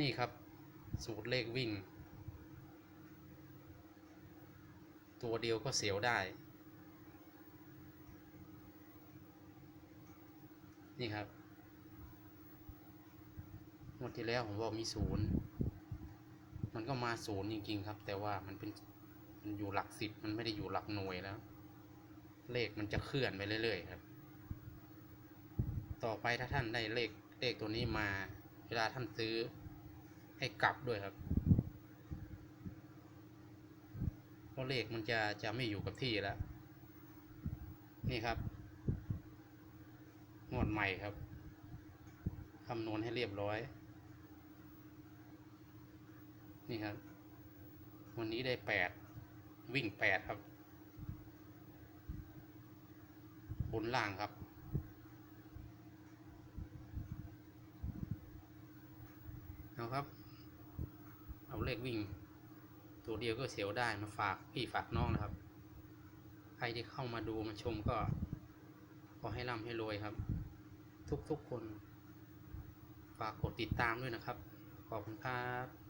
นี่ครับ สูตรเลขวิ่ง ตัวเดียวก็เสียวได้ นี่ครับงวดที่แล้วผมบอกมีศูนย์มันก็มาศูนย์จริงๆครับ แต่ว่ามันเป็นมันอยู่หลักสิบมันไม่ได้อยู่หลักหน่วยแล้ว เลขมันจะเคลื่อนไปเรื่อยๆครับ ต่อไปถ้าท่านได้เลขเลขตัวนี้มา เวลาท่านซื้อ ให้กลับด้วยครับเพราะเลขมันจะจะไม่อยู่กับที่แล้ว นี่ครับงวดใหม่ครับคำนวณให้เรียบร้อย นี่ครับ วันนี้ได้แปดวิ่งแปดครับ บนล่างครับเอาครับ เอาเลขวิ่ง ตัวเดียวก็เสียวได้มาฝากพี่ฝากน้องนะครับ ใครที่เข้ามาดูมาชมก็ ขอให้ร่ำให้รวยครับ ทุกๆคน ฝากกดติดตามด้วยนะครับ ขอบคุณครับ